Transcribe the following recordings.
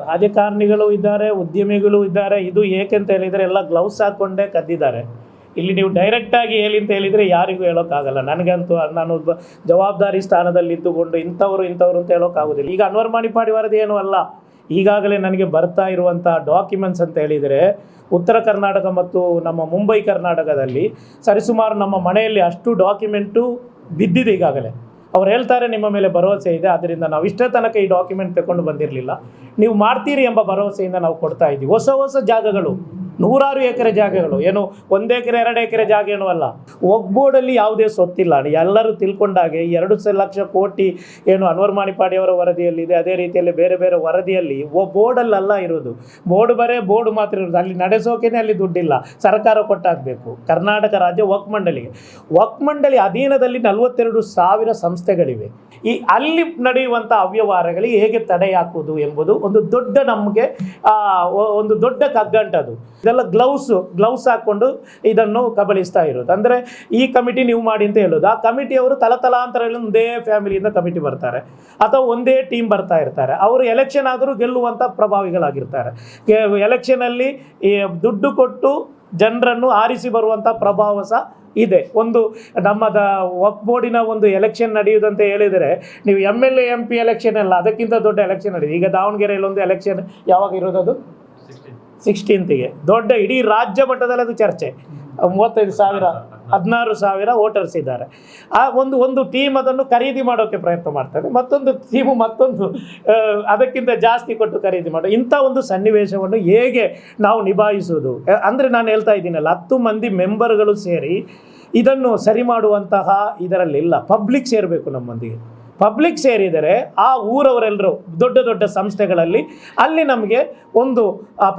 ರಾಜಕಾರಣಿಗಳು ಇದ್ದಾರೆ, ಉದ್ಯಮಿಗಳು ಇದ್ದಾರೆ. ಇದು ಏಕೆಂತ ಹೇಳಿದರೆ ಎಲ್ಲ ಗ್ಲೌಸ್ ಹಾಕ್ಕೊಂಡೇ ಕದ್ದಿದ್ದಾರೆ. ಇಲ್ಲಿ ನೀವು ಡೈರೆಕ್ಟಾಗಿ ಹೇಳಿ ಅಂತ ಹೇಳಿದರೆ ಯಾರಿಗೂ ಹೇಳೋಕ್ಕಾಗಲ್ಲ. ನನಗಂತೂ ನಾನು ಜವಾಬ್ದಾರಿ ಸ್ಥಾನದಲ್ಲಿ ಇದ್ದುಕೊಂಡು ಇಂಥವ್ರು ಇಂಥವ್ರು ಅಂತ ಹೇಳೋಕ್ಕಾಗೋದಿಲ್ಲ. ಈಗ ಅನ್ವರ್ ಮಾಡಿಪಾಡಿ ವರದಿ ಏನೂ ಅಲ್ಲ. ಈಗಾಗಲೇ ನನಗೆ ಬರ್ತಾ ಇರುವಂಥ ಡಾಕ್ಯುಮೆಂಟ್ಸ್ ಅಂತ ಹೇಳಿದರೆ ಉತ್ತರ ಕರ್ನಾಟಕ ಮತ್ತು ನಮ್ಮ ಮುಂಬೈ ಕರ್ನಾಟಕದಲ್ಲಿ ಸರಿಸುಮಾರು ನಮ್ಮ ಮನೆಯಲ್ಲಿ ಅಷ್ಟು ಡಾಕ್ಯುಮೆಂಟು ಬಿದ್ದಿದೆ ಈಗಾಗಲೇ. ಅವ್ರು ಹೇಳ್ತಾರೆ, ನಿಮ್ಮ ಮೇಲೆ ಭರವಸೆ ಇದೆ ಆದ್ದರಿಂದ ನಾವು ಇಷ್ಟೇ ತನಕ ಈ ಡಾಕ್ಯುಮೆಂಟ್ ತಗೊಂಡು ಬಂದಿರಲಿಲ್ಲ. ನೀವು ಮಾಡ್ತೀರಿ ಎಂಬ ಭರವಸೆಯಿಂದ ನಾವು ಕೊಡ್ತಾ ಇದ್ದೀವಿ ಹೊಸ ಹೊಸ ಜಾಗಗಳು. ನೂರಾರು ಎಕರೆ ಜಾಗಗಳು. ಏನು, ಒಂದು ಎಕರೆ, ಎರಡು ಎಕರೆ ಜಾಗ ಏನೂ ಅಲ್ಲ. ಒಗ್ಬೋರ್ಡಲ್ಲಿ ಯಾವುದೇ ಸೊತ್ತಿಲ್ಲ. ಎಲ್ಲರೂ ತಿಳ್ಕೊಂಡಾಗೆ ಎರಡು ಲಕ್ಷ ಕೋಟಿ ಏನು ಅನ್ವರ್ ಮಾಣಿಪಾಡಿ ಅವರ ವರದಿಯಲ್ಲಿದೆ. ಅದೇ ರೀತಿಯಲ್ಲಿ ಬೇರೆ ಬೇರೆ ವರದಿಯಲ್ಲಿ ಒ, ಬೋರ್ಡಲ್ಲಲ್ಲ ಇರೋದು. ಬೋರ್ಡ್ ಬರೇ ಬೋರ್ಡ್ ಮಾತ್ರ ಇರೋದು. ಅಲ್ಲಿ ನಡೆಸೋಕೆನೇ ಅಲ್ಲಿ ದುಡ್ಡಿಲ್ಲ. ಸರ್ಕಾರ ಕೊಟ್ಟಾಗಬೇಕು ಕರ್ನಾಟಕ ರಾಜ್ಯ ವಕ್ ಮಂಡಳಿಗೆ ವಕ್ ಮಂಡಳಿ ಅಧೀನದಲ್ಲಿ ನಲವತ್ತೆರಡು ಸಾವಿರ ಸಂಸ್ಥೆಗಳಿವೆ. ಈ ಅಲ್ಲಿ ನಡೆಯುವಂಥ ಅವ್ಯವಹಾರಗಳಿಗೆ ಹೇಗೆ ತಡೆ ಹಾಕುವುದು ಎಂಬುದು ಒಂದು ದೊಡ್ಡ ನಮಗೆ ಒಂದು ದೊಡ್ಡ ಕಗ್ಗಂಟದು. ಇದೆಲ್ಲ ಗ್ಲೌಸ್ ಗ್ಲೌಸ್ ಹಾಕ್ಕೊಂಡು ಇದನ್ನು ಕಬಳಿಸ್ತಾ ಇರೋದು. ಅಂದರೆ ಈ ಕಮಿಟಿ ನೀವು ಮಾಡಿ ಅಂತ ಹೇಳೋದು. ಆ ಕಮಿಟಿಯವರು ತಲತಲಾಂತರಗಳಲ್ಲಿ ಒಂದೇ ಫ್ಯಾಮಿಲಿಯಿಂದ ಕಮಿಟಿ ಬರ್ತಾರೆ. ಅಥವಾ ಒಂದೇ ಟೀಮ್ ಬರ್ತಾ ಇರ್ತಾರೆ. ಅವರು ಎಲೆಕ್ಷನ್ ಆದರೂ ಗೆಲ್ಲುವಂಥ ಪ್ರಭಾವಿಗಳಾಗಿರ್ತಾರೆ. ಎಲೆಕ್ಷನಲ್ಲಿ ದುಡ್ಡು ಕೊಟ್ಟು ಜನರನ್ನು ಆರಿಸಿ ಬರುವಂಥ ಪ್ರಭಾವ ಸಹ ಇದೆ. ಒಂದು ನಮ್ಮದ ವಕ್ ಬೋರ್ಡಿನ ಒಂದು ಎಲೆಕ್ಷನ್ ನಡೆಯುವುದಂತ ಹೇಳಿದರೆ, ನೀವು M L A M election ಅಲ್ಲ, ಅದಕ್ಕಿಂತ ದೊಡ್ಡ ಎಲೆಕ್ಷನ್ ನಡೆಯುತ್ತೆ ಈಗ ದಾವಣಗೆರೆಯಲ್ಲಿ ಒಂದು ಎಲೆಕ್ಷನ್ ಯಾವಾಗ ಇರೋದು ಸಿಕ್ಸ್ಟೀನ್ತಿಗೆ ದೊಡ್ಡ ಇಡೀ ರಾಜ್ಯ ಮಟ್ಟದಲ್ಲಿ ಅದು ಚರ್ಚೆ. ಮೂವತ್ತೈದು ಸಾವಿರ, ಹದಿನಾರು ಸಾವಿರ ವೋಟರ್ಸ್ ಇದ್ದಾರೆ. ಆ ಒಂದು ಒಂದು ಟೀಮ್ ಅದನ್ನು ಖರೀದಿ ಮಾಡೋಕ್ಕೆ ಪ್ರಯತ್ನ ಮಾಡ್ತಾರೆ ಮತ್ತೊಂದು ಟೀಮು ಮತ್ತೊಂದು ಅದಕ್ಕಿಂತ ಜಾಸ್ತಿ ಕೊಟ್ಟು ಖರೀದಿ ಮಾಡೋ. ಇಂಥ ಒಂದು ಸನ್ನಿವೇಶವನ್ನು ಹೇಗೆ ನಾವು ನಿಭಾಯಿಸುವುದು? ಅಂದರೆ ನಾನು ಹೇಳ್ತಾ ಇದ್ದೀನಲ್ಲ, ಹತ್ತು ಮಂದಿ ಮೆಂಬರ್ಗಳು ಸೇರಿ ಇದನ್ನು ಸರಿ ಮಾಡುವಂತಹ ಇದರಲ್ಲಿಲ್ಲ. ಪಬ್ಲಿಕ್ ಸೇರಬೇಕು ನಮ್ಮೊಂದಿಗೆ. ಪಬ್ಲಿಕ್ ಸೇರಿದರೆ ಆ ಊರವರೆಲ್ಲರೂ ದೊಡ್ಡ ದೊಡ್ಡ ಸಂಸ್ಥೆಗಳಲ್ಲಿ ಅಲ್ಲಿ ನಮಗೆ ಒಂದು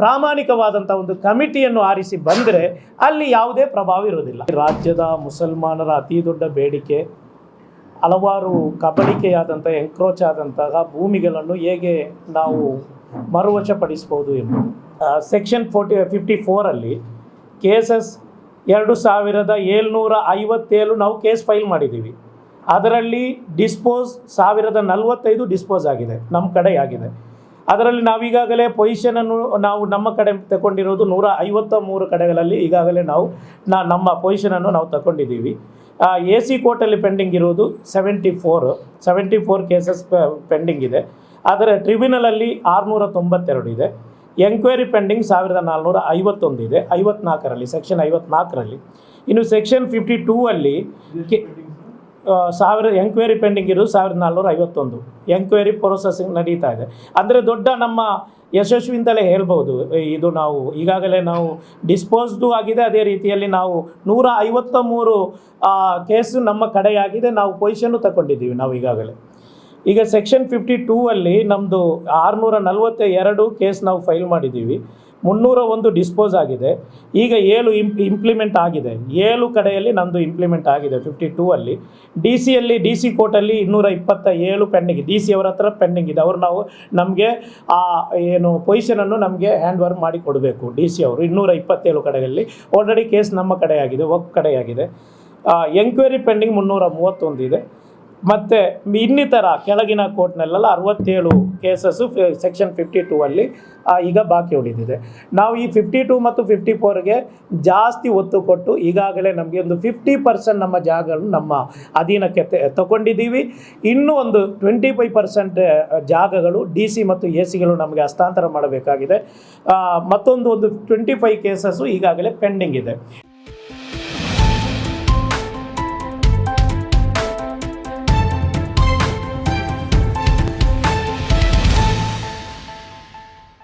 ಪ್ರಾಮಾಣಿಕವಾದಂಥ ಒಂದು ಕಮಿಟಿಯನ್ನು ಆರಿಸಿ ಬಂದರೆ ಅಲ್ಲಿ ಯಾವುದೇ ಪ್ರಭಾವ ಇರೋದಿಲ್ಲ ರಾಜ್ಯದ ಮುಸಲ್ಮಾನರ ಅತಿ ದೊಡ್ಡ ಬೇಡಿಕೆ, ಹಲವಾರು ಕಬಳಿಕೆಯಾದಂಥ ಎಂಕ್ರೋಚ್ ಆದಂತಹ ಭೂಮಿಗಳನ್ನು ಹೇಗೆ ನಾವು ಮರುವಶಪಡಿಸ್ಬೋದು ಎಂಬುದು ಸೆಕ್ಷನ್ ಫೋರ್ಟಿ, ಫಿಫ್ಟಿ ಫೋರಲ್ಲಿ ಕೇಸಸ್ ಎರಡು ಸಾವಿರದ ಏಳ್ನೂರ ಐವತ್ತೇಳು ನಾವು ಕೇಸ್ ಫೈಲ್ ಮಾಡಿದ್ದೀವಿ. ಅದರಲ್ಲಿ ಡಿಸ್ಪೋಸ್ ಸಾವಿರದ ನಲವತ್ತೈದು ಡಿಸ್ಪೋಸ್ ಆಗಿದೆ, ನಮ್ಮ ಕಡೆ ಆಗಿದೆ. ಅದರಲ್ಲಿ ನಾವೀಗಾಗಲೇ ಪೊಸಿಷನನ್ನು ನಾವು ನಮ್ಮ ಕಡೆ ತಗೊಂಡಿರೋದು ನೂರ ಐವತ್ತ ಮೂರು ಕಡೆಗಳಲ್ಲಿ ಈಗಾಗಲೇ ನಾವು ನಾ ನಮ್ಮ ಪೊಸಿಷನನ್ನು ನಾವು ತಗೊಂಡಿದ್ದೀವಿ. ಎ ಸಿ ಕೋರ್ಟಲ್ಲಿ ಪೆಂಡಿಂಗ್ ಇರೋದು seventy four seventy four cases pending ಇದೆ. ಆದರೆ ಟ್ರಿಬ್ಯುನಲಲ್ಲಿ ಆರುನೂರ ತೊಂಬತ್ತೆರಡು ಇದೆ. ಎಂಕ್ವೈರಿ ಪೆಂಡಿಂಗ್ ಸಾವಿರದ ನಾಲ್ನೂರ ಐವತ್ತೊಂದು ಇದೆ, ಐವತ್ನಾಲ್ಕರಲ್ಲಿ, ಸೆಕ್ಷನ್ ಐವತ್ನಾಲ್ಕರಲ್ಲಿ. ಇನ್ನು ಸೆಕ್ಷನ್ ಫಿಫ್ಟಿ ಟೂ ಅಲ್ಲಿ ಕೆ ಸಾವಿರ ಎಂಕ್ವೈರಿ ಪೆಂಡಿಂಗ್ ಇರೋದು ಸಾವಿರದ ನಾಲ್ನೂರ ಐವತ್ತೊಂದು. ಎಂಕ್ವೈರಿ ಪ್ರೊಸೆಸಿಂಗ್ ನಡೀತಾ ಇದೆ. ಅಂದರೆ ದೊಡ್ಡ ನಮ್ಮ ಯಶಸ್ವಿಯಿಂದಲೇ ಹೇಳ್ಬೋದು. ಇದು ನಾವು ಈಗಾಗಲೇ ನಾವು ಡಿಸ್ಪೋಸ್ಡು ಆಗಿದೆ. ಅದೇ ರೀತಿಯಲ್ಲಿ ನಾವು ನೂರ ಐವತ್ತ ಮೂರು ಕೇಸು ನಮ್ಮ ಕಡೆಯಾಗಿದೆ. ನಾವು ಪೊಸಿಷನ್ನು ತಗೊಂಡಿದ್ದೀವಿ ನಾವು ಈಗಾಗಲೇ. ಈಗ ಸೆಕ್ಷನ್ ಫಿಫ್ಟಿ ಟೂ ಅಲ್ಲಿ ನಮ್ಮದು ಆರುನೂರ ನಲವತ್ತ ಎರಡು ಕೇಸ್ ನಾವು ಫೈಲ್ ಮಾಡಿದ್ದೀವಿ. ಮುನ್ನೂರ ಒಂದು ಡಿಸ್ಪೋಸ್ ಆಗಿದೆ. ಈಗ ಏಳು ಇಂಪ್ ಇಂಪ್ಲಿಮೆಂಟ್ ಆಗಿದೆ. ಏಳು ಕಡೆಯಲ್ಲಿ ನಮ್ಮದು ಇಂಪ್ಲಿಮೆಂಟ್ ಆಗಿದೆ ಫಿಫ್ಟಿ ಟೂ ಅಲ್ಲಿ. ಡಿ ಸಿಯಲ್ಲಿ ಡಿ ಸಿ ಕೋರ್ಟಲ್ಲಿ ಇನ್ನೂರ ಇಪ್ಪತ್ತ ಏಳು ಪೆಂಡಿಂಗ್ ಡಿ ಸಿ ಅವರ ಹತ್ರ ಪೆಂಡಿಂಗ್ ಇದೆ. ಅವರು ನಾವು ನಮಗೆ ಆ, ಏನು ಪೊಸಿಷನನ್ನು ನಮಗೆ ಹ್ಯಾಂಡ್ ಓವರ್ ಮಾಡಿ ಕೊಡಬೇಕು. ಡಿ ಸಿ ಅವರು ಇನ್ನೂರ ಇಪ್ಪತ್ತೇಳು ಕಡೆಯಲ್ಲಿ. ಆಲ್ರೆಡಿ ಕೇಸ್ ನಮ್ಮ ಕಡೆಯಾಗಿದೆ, ಒಕ್ ಕಡೆಯಾಗಿದೆ. ಎಂಕ್ವೈರಿ ಪೆಂಡಿಂಗ್ ಮುನ್ನೂರ ಮೂವತ್ತೊಂದು ಇದೆ. ಮತ್ತು ಇನ್ನಿತರ ಕೆಳಗಿನ ಕೋರ್ಟ್ನಲ್ಲೆಲ್ಲ ಅರವತ್ತೇಳು ಕೇಸಸ್ಸು ಸೆಕ್ಷನ್ ಫಿಫ್ಟಿ ಟೂ ಅಲ್ಲಿ ಈಗ ಬಾಕಿ ಉಳಿದಿದೆ. ನಾವು ಈ ಫಿಫ್ಟಿ ಟೂ ಮತ್ತು ಫಿಫ್ಟಿ ಫೋರ್ಗೆ ಜಾಸ್ತಿ ಒತ್ತು ಕೊಟ್ಟು ಈಗಾಗಲೇ ನಮಗೆ ಒಂದು ಫಿಫ್ಟಿ ಪರ್ಸೆಂಟ್ ನಮ್ಮ ಜಾಗಗಳು ನಮ್ಮ ಅಧೀನಕ್ಕೆ ತಗೊಂಡಿದ್ದೀವಿ. ಇನ್ನೂ ಒಂದು ಟ್ವೆಂಟಿ ಫೈವ್ ಪರ್ಸೆಂಟ್ ಜಾಗಗಳು ಡಿ ಸಿ ಮತ್ತು ಎ ಸಿಗಳು ನಮಗೆ ಹಸ್ತಾಂತರ ಮಾಡಬೇಕಾಗಿದೆ. ಮತ್ತೊಂದು ಒಂದು ಟ್ವೆಂಟಿ ಫೈವ್ ಕೇಸಸ್ಸು ಈಗಾಗಲೇ ಪೆಂಡಿಂಗ್ ಇದೆ.